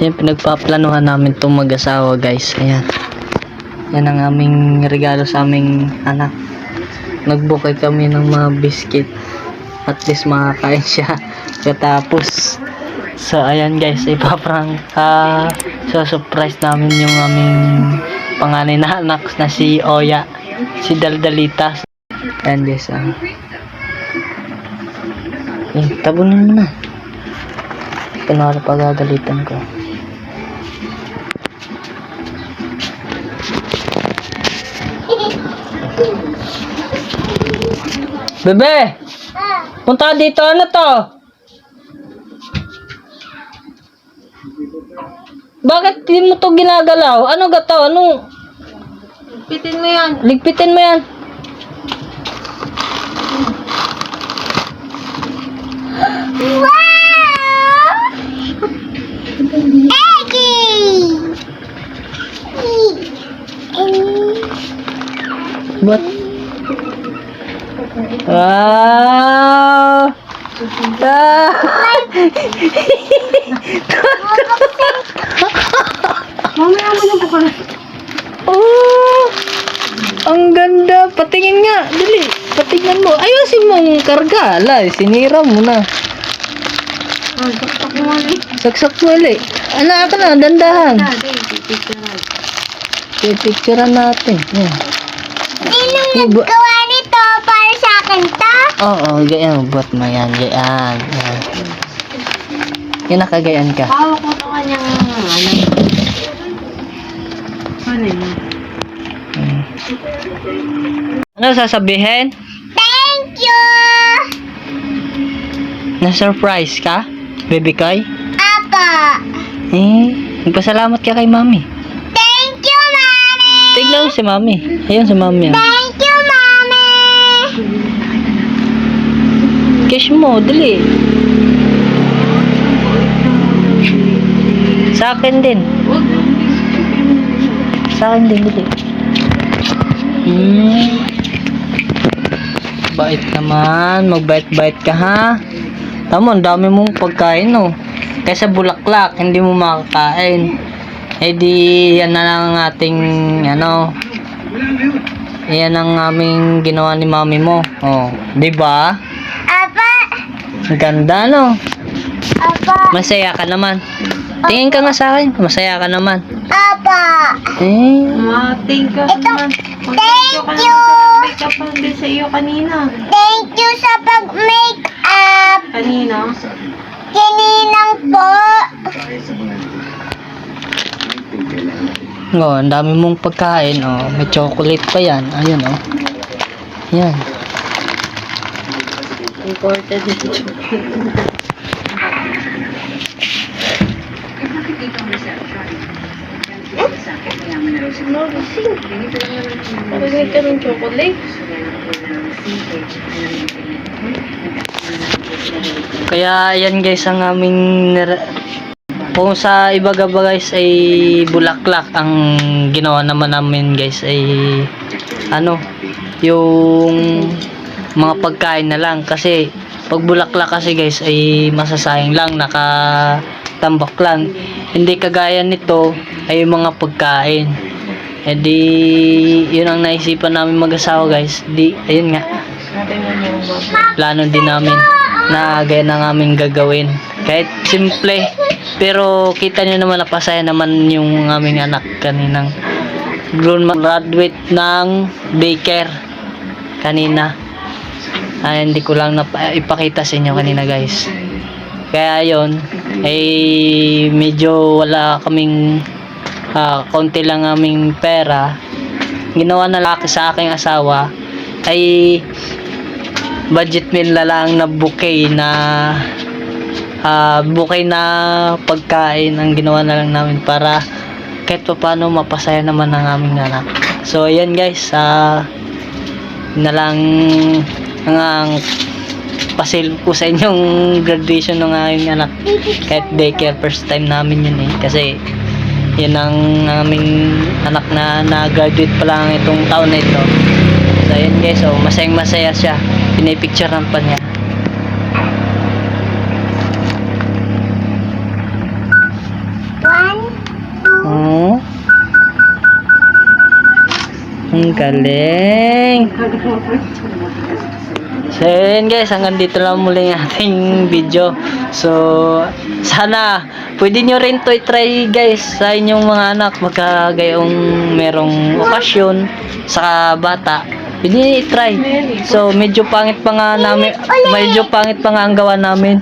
Yan, pinagpaplanuhan namin itong mag-asawa guys. Ayan. Yan ang aming regalo sa aming anak. Nagbukay kami ng mga biscuit. At least makakain siya. Katapos. So, ayan guys. Ipaprank. Ah, so, surprise namin yung aming panganay na anak na si Oya. Si Daldalita. Ayan guys. Ah. Eh, tabunin mo na. Kunwari pagagalitan ko. Bebe! Punta ka dito, ano to? Bakit di mo to ginagalaw? Ano ga to? Anong... Pitin mo yan. Ligpitin mo yan. What? Wow! Ah! Mamaya mo na ka. Oh! Ang ganda. Patingin nga. Dali. Patingnan mo. Ayusin mo ang karga. Ala, sinira mo na. Saksak mo ulit. Saksak mo ulit. Ano ka na, dandahan. Pipicturean. Natin. Yan. Sino Iba- Oo, oh, gayan. Buat mo yan. Gayan. Yan. Yan, nakagayan ka. Hawak mo sa kanyang ano. Ano yun? Ano sasabihin? Thank you! Na-surprise ka? Baby Koy? Apa! Eh, magpasalamat ka kay mami. Thank you, Mami! Tignan mo si mami. Ayun si mami. oh. Thank you, Mami! Cash mo, dali. Sa akin din. Sa akin din, dali. Hmm. Bait naman. Magbait-bait ka, ha? Tama, ang dami mong pagkain, no? Kaysa bulaklak, hindi mo makakain. Eh di, yan na lang ang ating, ano, yan ang aming ginawa ni mami mo. Oh, di ba? Ganda, no? Apa! Masaya ka naman. Tingin ka nga sa akin. Masaya ka naman. Apa! Eh, Mating ka Ito, naman. thank you. naman sa makeup sa iyo kanina. Thank you sa pag-make up! Kanina? Kininang po! oh, ang dami mong pagkain. Oh, may chocolate pa yan. Ayun, oh. Yan. Imported na ito. Pagay ka ng chocolate. Kaya yan guys ang aming kung sa iba gaba guys ay bulaklak ang ginawa naman namin guys ay ano yung mga pagkain na lang. Kasi pag bulaklak kasi guys ay masasayang lang nakatambak lang. Hindi kagaya nito ay yung mga pagkain. Eh di yun ang naisipan namin mag-asawa guys. Di ayun nga. Plano din namin na gaya ng aming gagawin. Kahit simple, pero kita nyo naman napasaya naman yung aming anak kaninang grown graduate ng daycare kanina. Ah, hindi ko lang napa- ipakita sa inyo kanina guys. Kaya yon ay medyo wala kaming ah, konti lang aming pera. Ginawa na laki sa aking asawa ay budget meal na lang na bouquet na ah bouquet na pagkain ang ginawa na lang namin para kahit pa paano mapasaya naman ang aming anak. So ayan guys, ah na lang ang, pasil ko sa inyong graduation ng aking anak. Kahit daycare first time namin yun eh. Kasi yun ang aming anak na na-graduate pa lang itong taon na ito. So, ayun guys, oh, masayang masaya siya. Pinipicturean pa niya. Oh. Ang galing. So, yun guys, hanggang dito lang muli ang ating video. So, sana, pwede nyo rin to i-try guys sa inyong mga anak magkagayong merong okasyon sa bata. Pwede i-try. So, medyo pangit pa nga namin, medyo pangit pa nga ang gawa namin.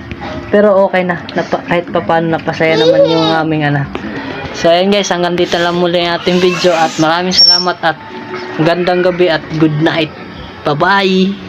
Pero okay na, Napa, kahit pa paano napasaya naman yung aming anak. So, ayun guys, hanggang dito lang muli ang ating video at maraming salamat at magandang gabi at good night. Bye-bye!